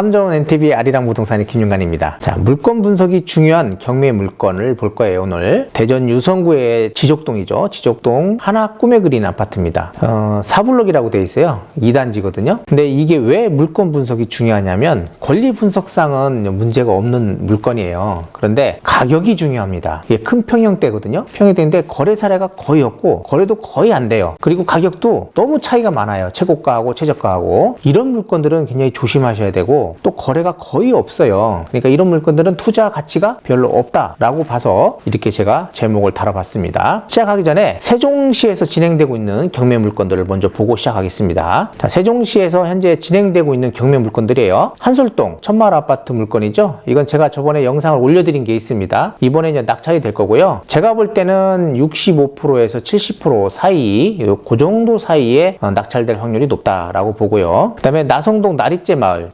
삼종 NTV 아리랑 부동산의 김윤관입니다. 자, 물건 분석이 중요한 경매 물건을 볼 거예요, 오늘. 대전 유성구의 지족동이죠. 지족동 하나 꿈에 그린 아파트입니다. 어, 사블록이라고 되어 있어요. 2단지거든요. 근데 이게 왜 물건 분석이 중요하냐면 권리 분석상은 문제가 없는 물건이에요. 그런데 가격이 중요합니다. 이게 큰 평형대거든요. 평형대인데 거래 사례가 거의 없고 거래도 거의 안 돼요. 그리고 가격도 너무 차이가 많아요. 최고가하고 최저가하고. 이런 물건들은 굉장히 조심하셔야 되고 또 거래가 거의 없어요. 그러니까 이런 물건들은 투자 가치가 별로 없다라고 봐서 이렇게 제가 제목을 달아봤습니다. 시작하기 전에 세종시에서 진행되고 있는 경매 물건들을 먼저 보고 시작하겠습니다. 자, 세종시에서 현재 진행되고 있는 경매 물건들이에요. 한솔동 천마을 아파트 물건이죠. 이건 제가 저번에 영상을 올려드린 게 있습니다. 이번에 이제 낙찰이 될 거고요. 제가 볼 때는 65%에서 70% 사이, 그 정도 사이에 어, 낙찰될 확률이 높다라고 보고요. 그 다음에 나성동 나리째 마을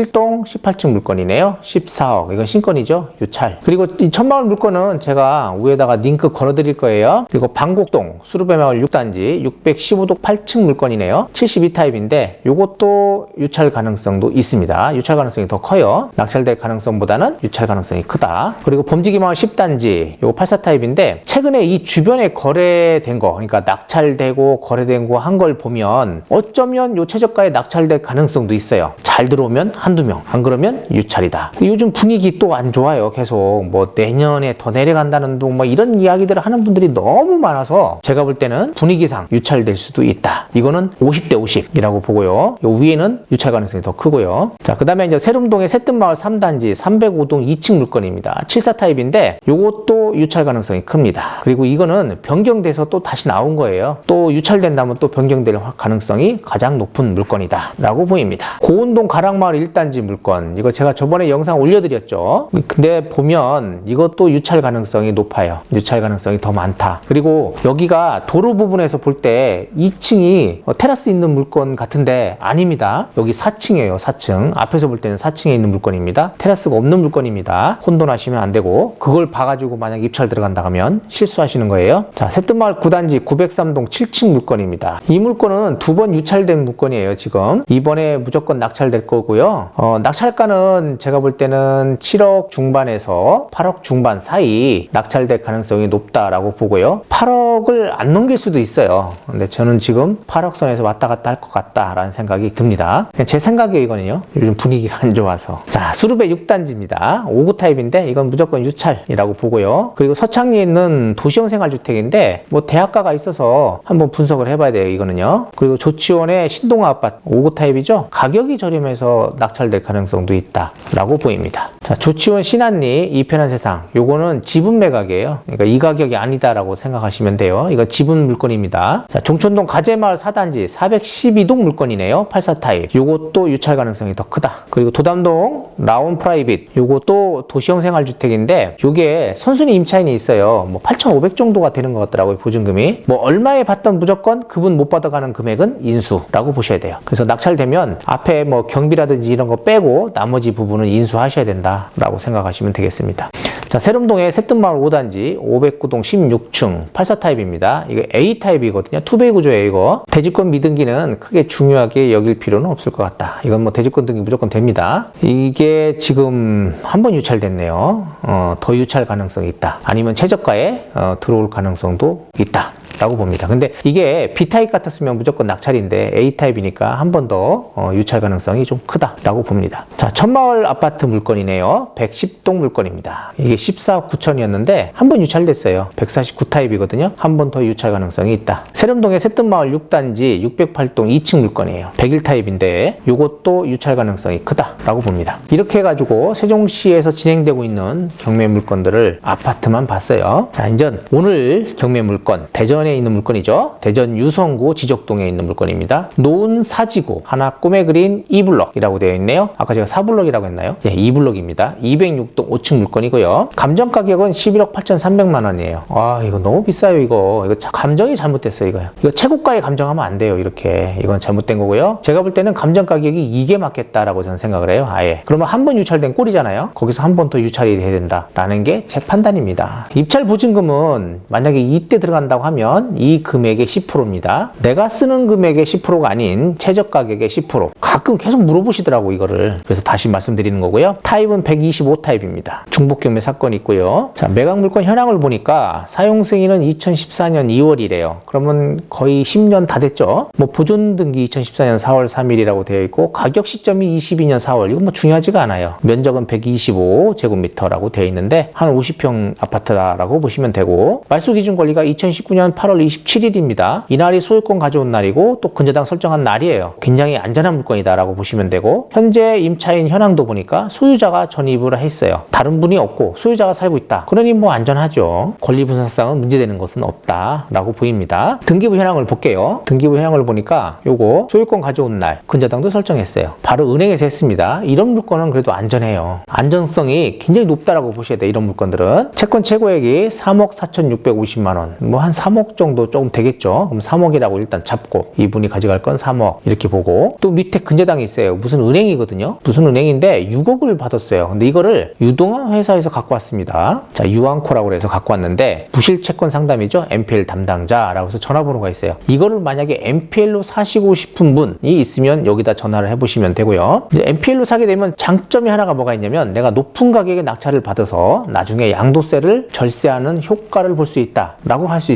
207동 18층 물건이네요. 14억. 이건 신건이죠. 유찰. 그리고 이 천마을 물건은 제가 위에다가 링크 걸어 드릴 거예요. 그리고 방곡동 수르베 마을 6단지 615동 8층 물건이네요. 72타입인데 이것도 유찰 가능성도 있습니다. 유찰 가능성이 더 커요. 낙찰될 가능성보다는 유찰 가능성이 크다. 그리고 범지기 마을 10단지 요거 84타입인데 최근에 이 주변에 거래된 거 그러니까 낙찰되고 거래된 거 한 걸 보면 어쩌면 요 최저가에 낙찰될 가능성도 있어요. 잘 들어오면 한두 명, 안 그러면 유찰이다. 요즘 분위기 또 안 좋아요. 계속 뭐 내년에 더 내려간다는 둥 뭐 이런 이야기들을 하는 분들이 너무 많아서 제가 볼 때는 분위기상 유찰될 수도 있다. 이거는 50대 50이라고 보고요. 요 위에는 유찰 가능성이 더 크고요. 자, 그다음에 이제 세름동의 새뜸마을 3단지 305동 2층 물건입니다. 74 타입인데 요것도 유찰 가능성이 큽니다. 그리고 이거는 변경돼서 또 다시 나온 거예요. 또 유찰된다면 또 변경될 가능성이 가장 높은 물건이다. 라고 보입니다. 고운동 가락마을 1단지 물건. 이거 제가 저번에 영상 올려드렸죠. 근데 보면 이것도 유찰 가능성이 높아요. 유찰 가능성이 더 많다. 그리고 여기가 도로 부분에서 볼 때 2층이 테라스 있는 물건 같은데 아닙니다. 여기 4층이에요. 4층. 앞에서 볼 때는 4층에 있는 물건입니다. 테라스가 없는 물건입니다. 혼돈하시면 안 되고 그걸 봐가지고 만약 입찰 들어간다 하면 실수하시는 거예요. 자, 새뜸마을 9단지 903동 7층 물건입니다. 이 물건은 두 번 유찰된 물건이에요. 지금 이번에 무조건 낙찰될 거고요. 어, 낙찰가는 제가 볼 때는 7억 중반에서 8억 중반 사이 낙찰될 가능성이 높다라고 보고요. 8억을 안 넘길 수도 있어요. 근데 저는 지금 8억 선에서 왔다 갔다 할 것 같다라는 생각이 듭니다. 그냥 제 생각이에요, 이거는요. 요즘 분위기가 안 좋아서. 자, 수르베 6단지입니다. 5구 타입인데 이건 무조건 유찰이라고 보고요. 그리고 서창리에 있는 도시형 생활주택인데 뭐 대학가가 있어서 한번 분석을 해봐야 돼요, 이거는요. 그리고 조치원의 신동아 아파트 5구 타입이죠. 가격이 저렴해서 낙 찰될 가능성도 있다라고 보입니다. 자, 조치원 신한리 이 편한 세상. 요거는 지분 매각이에요. 그러니까 이 가격이 아니다라고 생각하시면 돼요. 이거 지분 물건입니다. 자, 종촌동 가재마을 4단지 412동 물건이네요. 84 타입. 요것도 유찰 가능성이 더 크다. 그리고 도담동 라온 프라이빗. 요것도 도시형 생활주택인데 요게 선순위 임차인이 있어요. 뭐 8,500 정도가 되는 것 같더라고요. 보증금이. 뭐 얼마에 받던 무조건 그분 못 받아가는 금액은 인수라고 보셔야 돼요. 그래서 낙찰되면 앞에 뭐 경비라든지 이런 거 빼고 나머지 부분은 인수하셔야 된다라고 생각하시면 되겠습니다. 자, 세름동의 새뜸마을 5단지 509동 16층 84 타입입니다. 이거 A 타입이거든요. 투베이 구조예요, 이거. 대지권 미등기는 크게 중요하게 여길 필요는 없을 것 같다. 이건 뭐 대지권 등기 무조건 됩니다. 이게 지금 한 번 유찰됐네요. 어, 더 유찰 가능성이 있다. 아니면 최저가에 어, 들어올 가능성도 있다. 라고 봅니다. 근데 이게 B타입 같았으면 무조건 낙찰인데 A타입이니까 한 번더 어, 유찰 가능성이 좀 크다라고 봅니다. 자, 천마을 아파트 물건이네요. 110동 물건입니다. 이게 14억 9천이었는데 한 번 유찰됐어요. 149타입이거든요. 한 번 더 유찰 가능성이 있다. 세름동의 새뜸마을 6단지 608동 2층 물건이에요. 101타입인데 이것도 유찰 가능성이 크다라고 봅니다. 이렇게 해가지고 세종시에서 진행되고 있는 경매 물건들을 아파트만 봤어요. 자, 이제 오늘 경매 물건 대전 에 있는 물건이죠. 대전 유성구 지적동에 있는 물건입니다. 노은 사지구 하나 꿈에 그린 2블럭이라고 되어 있네요. 아까 제가 4블럭이라고 했나요? 예, 2블럭입니다. 206동 5층 물건이고요. 감정 가격은 11억 8,300만 원이에요. 아, 이거 너무 비싸요, 이거. 이거 자- 감정이 잘못됐어요, 이거요. 이거 최고가에 감정하면 안 돼요, 이렇게. 이건 잘못된 거고요. 제가 볼 때는 감정 가격이 이게 맞겠다라고 저는 생각을 해요, 아예. 그러면 한 번 유찰된 꼴이잖아요. 거기서 한 번 더 유찰이 돼야 된다라는 게 제 판단입니다. 입찰 보증금은 만약에 이때 들어간다고 하면 하면 이 금액의 10%입니다. 내가 쓰는 금액의 10%가 아닌 최저 가격의 10%. 가끔 계속 물어보시더라고 이거를. 그래서 다시 말씀드리는 거고요. 타입은 125 타입입니다. 중복 경매 사건이 있고요. 자, 매각 물건 현황을 보니까 사용 승인은 2014년 2월이래요. 그러면 거의 10년 다 됐죠. 뭐 보존 등기 2014년 4월 3일이라고 되어 있고 가격 시점이 22년 4월. 이건 뭐 중요하지가 않아요. 면적은 125 제곱미터라고 되어 있는데 한 50평 아파트라고 보시면 되고 말소 기준 권리가 2019년 8월 27일입니다. 이날이 소유권 가져온 날이고 또 근저당 설정한 날이에요. 굉장히 안전한 물건이다라고 보시면 되고 현재 임차인 현황도 보니까 소유자가 전입을 했어요. 다른 분이 없고 소유자가 살고 있다. 그러니 뭐 안전하죠. 권리 분석상은 문제되는 것은 없다라고 보입니다. 등기부 현황을 볼게요. 등기부 현황을 보니까 요거 소유권 가져온 날 근저당도 설정했어요. 바로 은행에서 했습니다. 이런 물건은 그래도 안전해요. 안전성이 굉장히 높다라고 보셔야 돼요. 이런 물건들은 채권 최고액이 3억 4,650만 원. 뭐 한 3억 정도 조금 되겠죠. 그럼 3억이라고 일단 잡고 이분이 가져갈 건 3억 이렇게 보고 또 밑에 근저당이 있어요. 무슨 은행이거든요. 무슨 은행인데 6억을 받았어요. 근데 이거를 유동화 회사에서 갖고 왔습니다. 자, 유한코라고 해서 갖고 왔는데 부실 채권 상담이죠. MPL 담당자라고 해서 전화번호가 있어요. 이거를 만약에 MPL로 사시고 싶은 분이 있으면 여기다 전화를 해보시면 되고요. 이제 MPL로 사게 되면 장점이 하나가 뭐가 있냐면 내가 높은 가격에 낙찰을 받아서 나중에 양도세를 절세하는 효과를 볼 수 있다라고 할 수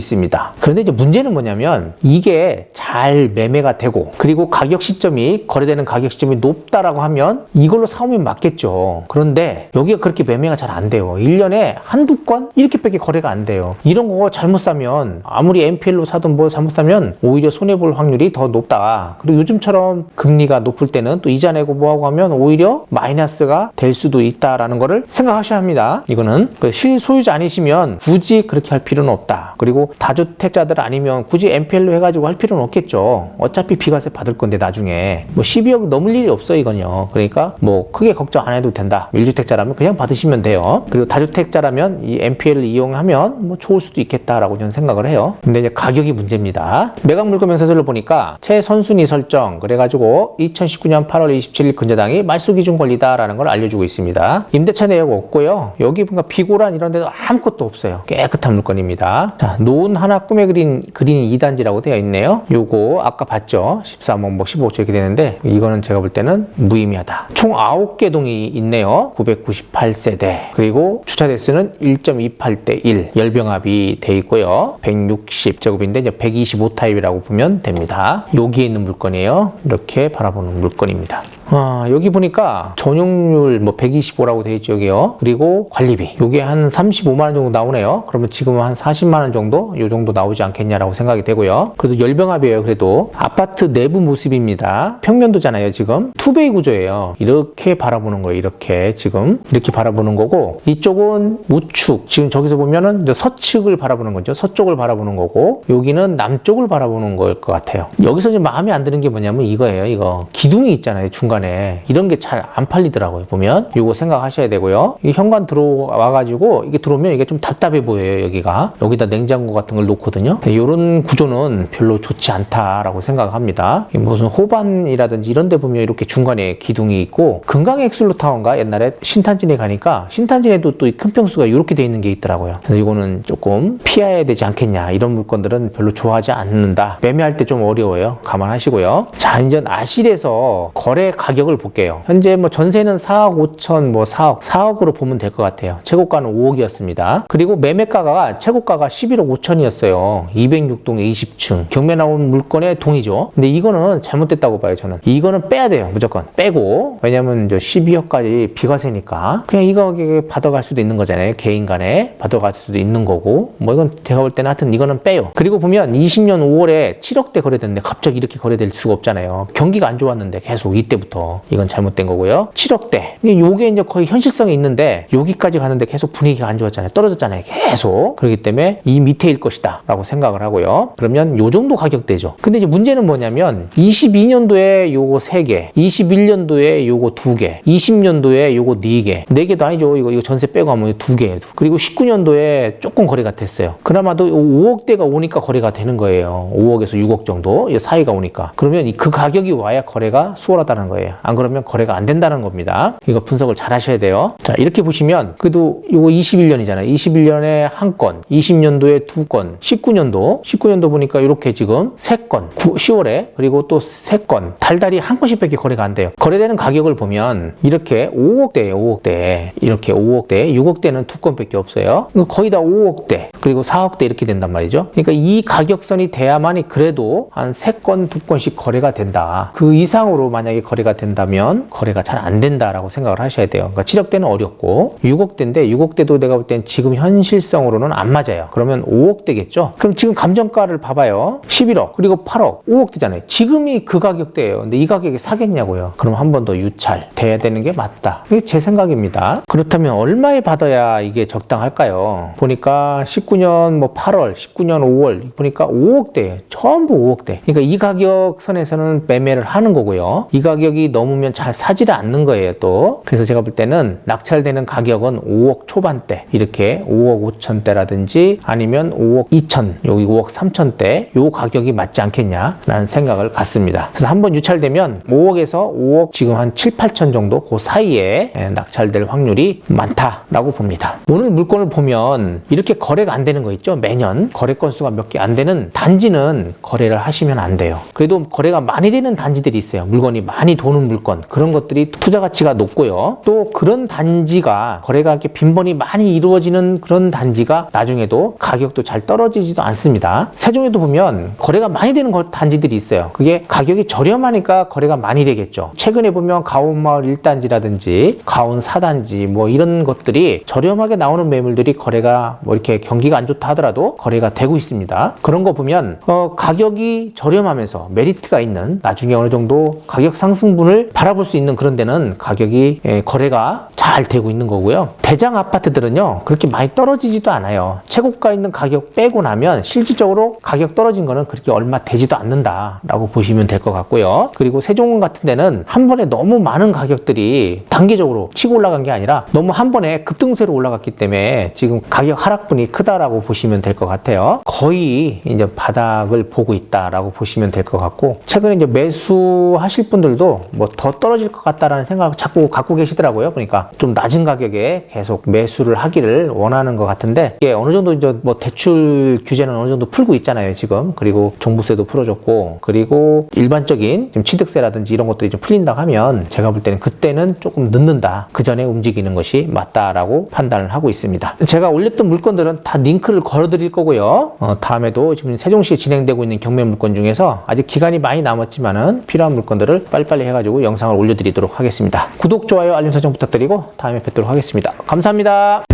그런데 이제 문제는 뭐냐면 이게 잘 매매가 되고 그리고 가격 시점이 거래되는 가격 시점이 높다라고 하면 이걸로 사오면 맞겠죠. 그런데 여기가 그렇게 매매가 잘 안 돼요. 1년에 한두 건 이렇게밖에 거래가 안 돼요. 이런 거 잘못 사면 아무리 MPL로 사든 뭐 잘못 사면 오히려 손해 볼 확률이 더 높다. 그리고 요즘처럼 금리가 높을 때는 또 이자 내고 뭐하고 하면 오히려 마이너스가 될 수도 있다라는 거를 생각하셔야 합니다. 이거는 그 실소유자 아니시면 굳이 그렇게 할 필요는 없다. 그리고 다주 택자들 아니면 굳이 MPL로 해가지고 할 필요는 없겠죠. 어차피 비과세 받을 건데 나중에 뭐 12억 넘을 일이 없어 이건요. 그러니까 뭐 크게 걱정 안 해도 된다. 1주택자라면 그냥 받으시면 돼요. 그리고 다주택자라면 이 MPL을 이용하면 뭐 좋을 수도 있겠다라고 저는 생각을 해요. 근데 이제 가격이 문제입니다. 매각 물건 명세서를 보니까 최선순위 설정 그래가지고 2019년 8월 27일 근저당이 말소 기준 권리다라는 걸 알려주고 있습니다. 임대차 내역 없고요. 여기 뭔가 비고란 이런 데도 아무것도 없어요. 깨끗한 물건입니다. 자, 노은 하나 꿈에 그린 그린 2단지라고 되어 있네요. 요거 아까 봤죠? 13억 뭐 15초 이렇게 되는데 이거는 제가 볼 때는 무의미하다. 총 9개 동이 있네요. 998세대. 그리고 주차 대수는 1.28대 1. 열병합이 돼 있고요. 160제곱인데 이제 125 타입이라고 보면 됩니다. 여기에 있는 물건이에요. 이렇게 바라보는 물건입니다. 아, 여기 보니까 전용률 뭐 125라고 되어 있죠, 여기요. 그리고 관리비. 요게 한 35만 원 정도 나오네요. 그러면 지금은 한 40만 원 정도 요 정도 나오지 않겠냐라고 생각이 되고요. 그래도 열병합이에요. 그래도 아파트 내부 모습입니다. 평면도잖아요, 지금. 투베이 구조예요. 이렇게 바라보는 거예요. 이렇게 지금 이렇게 바라보는 거고 이쪽은 우측. 지금 저기서 보면은 서측을 바라보는 거죠. 서쪽을 바라보는 거고 여기는 남쪽을 바라보는 거일 것 같아요. 여기서 좀 마음에 안 드는 게 뭐냐면 이거예요. 이거 기둥이 있잖아요. 중간에 이런 게 잘 안 팔리더라고요. 보면 이거 생각하셔야 되고요. 이 현관 들어와 가지고 이게 들어오면 이게 좀 답답해 보여요. 여기가 여기다 냉장고 같은 걸 놓거든요. 이런 구조는 별로 좋지 않다라고 생각합니다. 무슨 호반이라든지 이런 데 보면 이렇게 중간에 기둥이 있고 금강 엑슬로타운가 옛날에 신탄진에 가니까 신탄진에도 또 이 큰 평수가 이렇게 돼 있는 게 있더라고요. 그래서 이거는 조금 피해야 되지 않겠냐. 이런 물건들은 별로 좋아하지 않는다. 매매할 때 좀 어려워요. 감안하시고요. 자, 이제 아실에서 거래 가 격을 볼게요. 현재 뭐 전세는 4억 5천, 뭐 4억, 4억으로 보면 될 것 같아요. 최고가는 5억이었습니다. 그리고 매매가가 최고가가 11억 5천이었어요. 206동에 20층. 경매 나온 물건의 동이죠. 근데 이거는 잘못됐다고 봐요, 저는. 이거는 빼야 돼요, 무조건. 빼고. 왜냐면 이제 12억까지 비과세니까. 그냥 이 가격에 받아갈 수도 있는 거잖아요. 개인 간에 받아갈 수도 있는 거고. 뭐 이건 제가 볼 때는 하여튼 이거는 빼요. 그리고 보면 20년 5월에 7억대 거래됐는데 갑자기 이렇게 거래될 수가 없잖아요. 경기가 안 좋았는데 계속 이때부터. 이건 잘못된 거고요. 7억대. 근데 요게 이제 거의 현실성이 있는데 여기까지 가는데 계속 분위기가 안 좋았잖아요. 떨어졌잖아요. 계속. 그렇기 때문에 이 밑에일 것이다. 라고 생각을 하고요. 그러면 요 정도 가격대죠. 근데 이제 문제는 뭐냐면 22년도에 요거 3개, 21년도에 요거 2개, 20년도에 요거 4개. 4개도 아니죠. 이거, 이거 전세 빼고 하면 2개. 그리고 19년도에 조금 거래가 됐어요. 그나마도 5억대가 오니까 거래가 되는 거예요. 5억에서 6억 정도. 이 사이가 오니까. 그러면 이- 그 가격이 와야 거래가 수월하다는 거예요. 거예요. 안 그러면 거래가 안 된다는 겁니다. 이거 분석을 잘 하셔야 돼요. 자, 이렇게 보시면 그래도 이거 21년이잖아요. 21년에 한 건, 20년도에 두 건, 19년도, 19년도 보니까 이렇게 지금 세 건, 10월에 그리고 또 세 건, 달달이 한 건씩밖에 거래가 안 돼요. 거래되는 가격을 보면 이렇게 5억대예요. 5억대. 이렇게 5억대, 6억대는 두 건밖에 없어요. 거의 다 5억대, 그리고 4억대 이렇게 된단 말이죠. 그러니까 이 가격선이 돼야만이 그래도 한 세 건, 두 건씩 거래가 된다. 그 이상으로 만약에 거래가 된다면 거래가 잘 안 된다라고 생각을 하셔야 돼요. 그러니까 7억대는 어렵고 6억대인데 6억대도 내가 볼 땐 지금 현실성으로는 안 맞아요. 그러면 5억대겠죠? 그럼 지금 감정가를 봐봐요. 11억, 그리고 8억, 5억대잖아요. 지금이 그 가격대예요. 근데 이 가격에 사겠냐고요. 그럼 한 번 더 유찰 돼야 되는 게 맞다. 이게 제 생각입니다. 그렇다면 얼마에 받아야 이게 적당할까요? 보니까 19년 뭐 8월, 19년 5월 보니까 5억대, 전부 5억대. 그러니까 이 가격 선에서는 매매를 하는 거고요. 이 가격이 넘으면 잘 사지를 않는 거예요, 또. 그래서 제가 볼 때는 낙찰되는 가격은 5억 초반대, 이렇게 5억 5천대라든지 아니면 5억 2천, 여기 5억 3천대, 요 가격이 맞지 않겠냐라는 생각을 갖습니다. 그래서 한번 유찰되면 5억에서 5억 지금 한 7, 8천 정도 그 사이에 예, 낙찰될 확률이 많다라고 봅니다. 오늘 물건을 보면 이렇게 거래가 안 되는 거 있죠? 매년 거래 건수가 몇 개 안 되는 단지는 거래를 하시면 안 돼요. 그래도 거래가 많이 되는 단지들이 있어요. 물건이 많이 도는 물건 그런 것들이 투자 가치가 높고요. 또 그런 단지가 거래가 이렇게 빈번히 많이 이루어지는 그런 단지가 나중에도 가격도 잘 떨어지지도 않습니다. 세종에도 보면 거래가 많이 되는 거- 단지들이 있어요. 그게 가격이 저렴하니까 거래가 많이 되겠죠. 최근에 보면 가온마을 1단지라든지 가온 4단지 뭐 이런 것들이 저렴하게 나오는 매물들이 거래가 뭐 이렇게 경기가 안 좋다 하더라도 거래가 되고 있습니다. 그런 거 보면 어, 가격이 저렴하면서 메리트가 있는 나중에 어느 정도 가격 상승 분을 바라볼 수 있는 그런 데는 가격이 예, 거래가 잘 되고 있는 거고요. 대장 아파트들은요 그렇게 많이 떨어지지도 않아요. 최고가 있는 가격 빼고 나면 실질적으로 가격 떨어진 거는 그렇게 얼마 되지도 않는다라고 보시면 될 것 같고요. 그리고 세종원 같은 데는 한 번에 너무 많은 가격들이 단계적으로 치고 올라간 게 아니라 너무 한 번에 급등세로 올라갔기 때문에 지금 가격 하락분이 크다라고 보시면 될 것 같아요. 거의 이제 바닥을 보고 있다라고 보시면 될 것 같고 최근에 이제 매수하실 분들도 뭐 더 떨어질 것 같다라는 생각 자꾸 갖고 계시더라고요. 그러니까 좀 낮은 가격에 계속 매수를 하기를 원하는 것 같은데 이게 어느 정도 이제 뭐 대출 규제는 어느 정도 풀고 있잖아요. 지금 그리고 종부세도 풀어줬고 그리고 일반적인 좀 취득세라든지 이런 것들이 좀 풀린다고 하면 제가 볼 때는 그때는 조금 늦는다. 그 전에 움직이는 것이 맞다라고 판단을 하고 있습니다. 제가 올렸던 물건들은 다 링크를 걸어드릴 거고요. 어, 다음에도 지금 세종시에 진행되고 있는 경매 물건 중에서 아직 기간이 많이 남았지만은 필요한 물건들을 빨리빨리 해가지고 영상을 올려드리도록 하겠습니다. 구독, 좋아요, 알림 설정 부탁드리고 다음에 뵙도록 하겠습니다. 감사합니다.